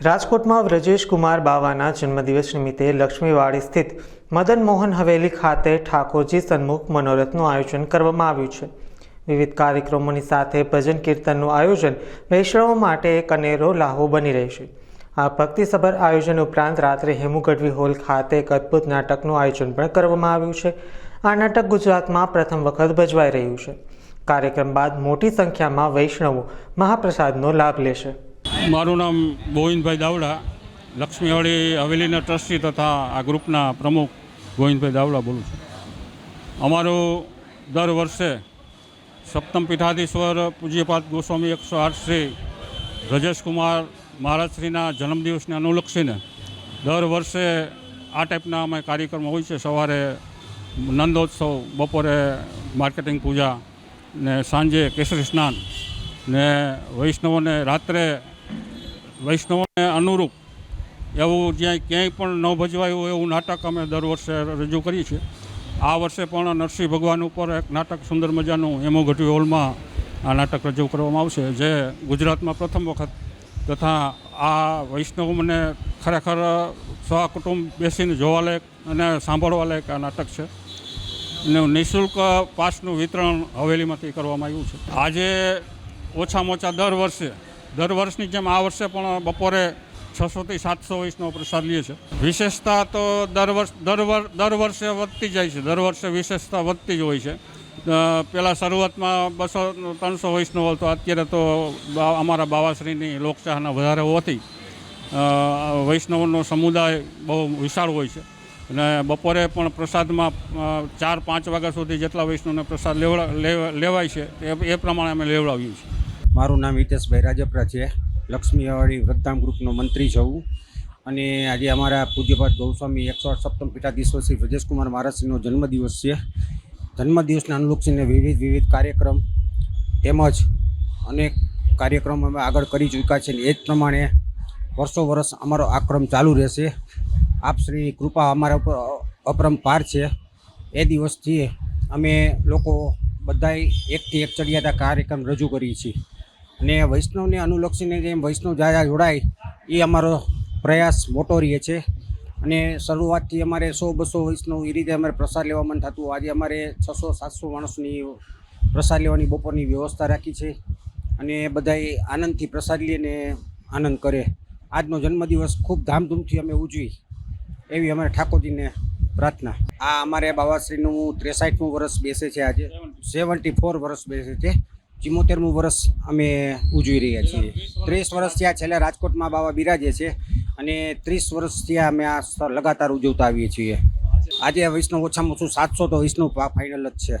રાજકોટમાં વ્રજેશ કુમાર બાવાના જન્મદિવસ નિમિત્તે લક્ષ્મીવાડી સ્થિત મદન મોહન હવેલી ખાતે ઠાકોરજી સન્મુખ મનોરથનું આયોજન કરવામાં આવ્યું છે. વિવિધ કાર્યક્રમોની સાથે ભજન કીર્તનનું આયોજન વૈષ્ણવો માટે એક અનેરો લાહો બની રહેશે આ ભક્તિસભર આયોજન ઉપરાંત રાત્રે હેમુ ગઢવી હોલ ખાતે એક અદ્ભુત નાટકનું આયોજન પણ કરવામાં આવ્યું છે. આ નાટક ગુજરાતમાં પ્રથમ વખત ભજવાઈ રહ્યું છે. કાર્યક્રમ બાદ મોટી સંખ્યામાં વૈષ્ણવો મહાપ્રસાદનો લાભ લેશે. મારું નામ ગોવિંદભાઈ દાવડા. લક્ષ્મીવાડી હવેલીના ટ્રસ્ટી તથા આ ગ્રુપના પ્રમુખ ગોવિંદભાઈ દાવડા બોલું છું. અમારું દર વર્ષે સપ્તમ પીઠાધીશ્વર પૂજ્યપાદ ગોસ્વામી એકસો આઠ શ્રી રજેશકુમાર મહારાજશ્રીના જન્મદિવસને અનુલક્ષીને દર વર્ષે આ ટાઈપના અમે કાર્યક્રમો હોય છે. સવારે નંદોત્સવ, બપોરે માર્કેટિંગ પૂજા ને સાંજે કેસરી સ્નાન ને વૈષ્ણવોને રાત્રે વૈષ્ણવોને અનુરૂપ એવું જ્યાં ક્યાંય પણ ન ભજવાયું એવું નાટક અમે દર વર્ષે રજૂ કરીએ છીએ. આ વર્ષે પણ નરસિંહ ભગવાન ઉપર એક નાટક સુંદર મજાનું એમો હોલમાં આ નાટક રજૂ કરવામાં આવશે, જે ગુજરાતમાં પ્રથમ વખત તથા આ વૈષ્ણવોને ખરેખર સહકુટુંબ બેસીને જોવાલાયક અને સાંભળવાલાયક આ નાટક છે. ને નિઃશુલ્ક પાસનું વિતરણ હવેલીમાંથી કરવામાં આવ્યું છે. આજે ઓછામાં ઓછા દર વર્ષે દર વર્ષની જેમ આ વર્ષે પણ બપોરે છસોથી સાતસો વીસનો પ્રસાદ લઈએ છે. વિશેષતા તો દર વર્ષ, દર દર વર્ષે વધતી જાય છે. દર વર્ષે વિશેષતા વધતી જ હોય છે. પહેલાં શરૂઆતમાં બસો, ત્રણસો વીસનો તો અત્યારે તો અમારા બાવાશ્રીની લોકચાહના વધારે હોવાથી વૈષ્ણવનો સમુદાય બહુ વિશાળ હોય છે. અને બપોરે પણ પ્રસાદમાં ચાર પાંચ વાગ્યા સુધી જેટલા વૈષ્ણવને પ્રસાદ લેવડા, લેવા- લેવાય છે એ પ્રમાણે અમે લેવડાવીએ છીએ. મારું નામ હિતેશભાઈ રાજપરા છે. લક્ષ્મીવાડી વૃદ્ધામ ગ્રુપનો મંત્રી છું. અને આજે અમારા પૂજ્યપાઠ ગૌસ્વામી એકસો આઠ સપ્તમ પીઠાધીશ્વર શ્રી બ્રજેશકુમાર મહારાજશ્રીનો જન્મદિવસ છે. જન્મદિવસને અનુલક્ષીને વિવિધ વિવિધ કાર્યક્રમ તેમજ અનેક કાર્યક્રમ અમે આગળ કરી ચૂક્યા છે એ જ પ્રમાણે વર્ષો વર્ષ અમારો આ ક્રમ ચાલુ રહેશે. આપ શ્રી કૃપા અમારા ઉપર અપરંપાર છે. એ દિવસથી અમે લોકો બધાય એકથી એક ચડિયાતા કાર્યક્રમ રજૂ કરીએ છીએ. અને વૈષ્ણવને અનુલક્ષીને જેમ વૈષ્ણવ જાજા જોડાય, એ અમારો પ્રયાસ મોટો રહે છે. અને શરૂઆતથી અમારે સો બસો વૈષ્ણવ એ રીતે અમારે પ્રસાદ લેવા મન થતું. આજે અમારે છસો સાતસો માણસની પ્રસાદ લેવાની બપોરની વ્યવસ્થા રાખી છે અને બધાય આનંદથી પ્રસાદ લઈને આનંદ કરે. આજનો જન્મદિવસ ખૂબ ધામધૂમથી અમે ઉજવી એવી અમારે ઠાકોરજીને પ્રાર્થના. આ અમારે બાવાશ્રીનું ત્રેસાઠમું વર્ષ બેસે છે આજે. સેવન્ટી ફોર વર્ષ બેસે છે. ચિમોતેરમું વર્ષ અમે ઉજવી રહ્યા છીએ. ત્રીસ વર્ષથી આ છેલ્લા રાજકોટમાં બાવા બિરાજે છે અને ત્રીસ વર્ષથી અમે આ લગાતાર ઉજવતા આવીએ છીએ. આજે વૈષ્ણવ ઓછામાં ઓછું સાતસો તો વૈષ્ણવ ફાઇનલ જ છે.